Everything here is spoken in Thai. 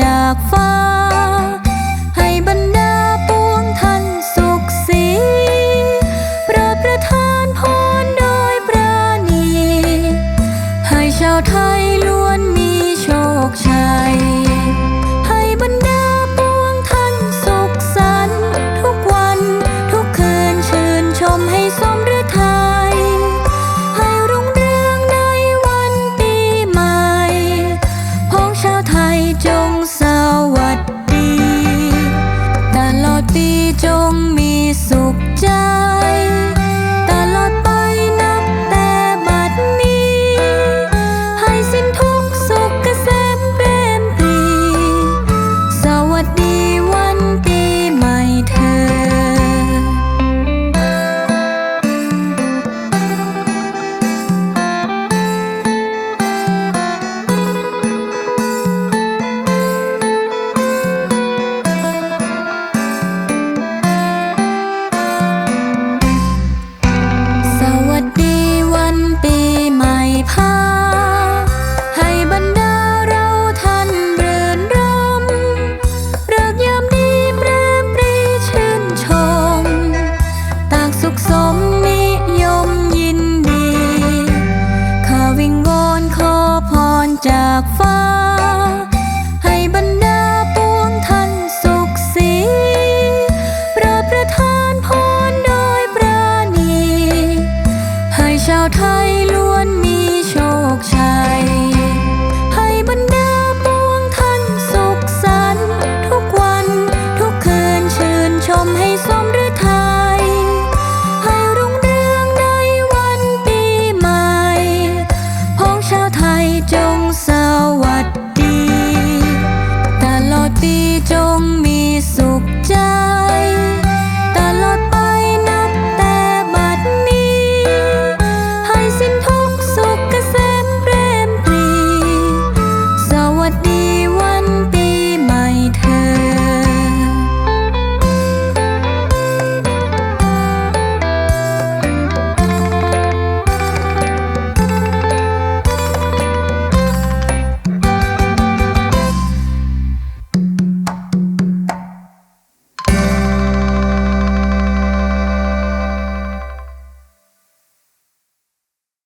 จากฟ้า ให้บรรดาปวงท่านสุขสีโปรดประทานพรโดยพระนีให้ชาวไทยล้วนมีโชคชัย อพรจากฟ้า ให้บรรดาปวงท่านสุขสีโปรดประทานพรโดยปราณี ให้ชาวไทย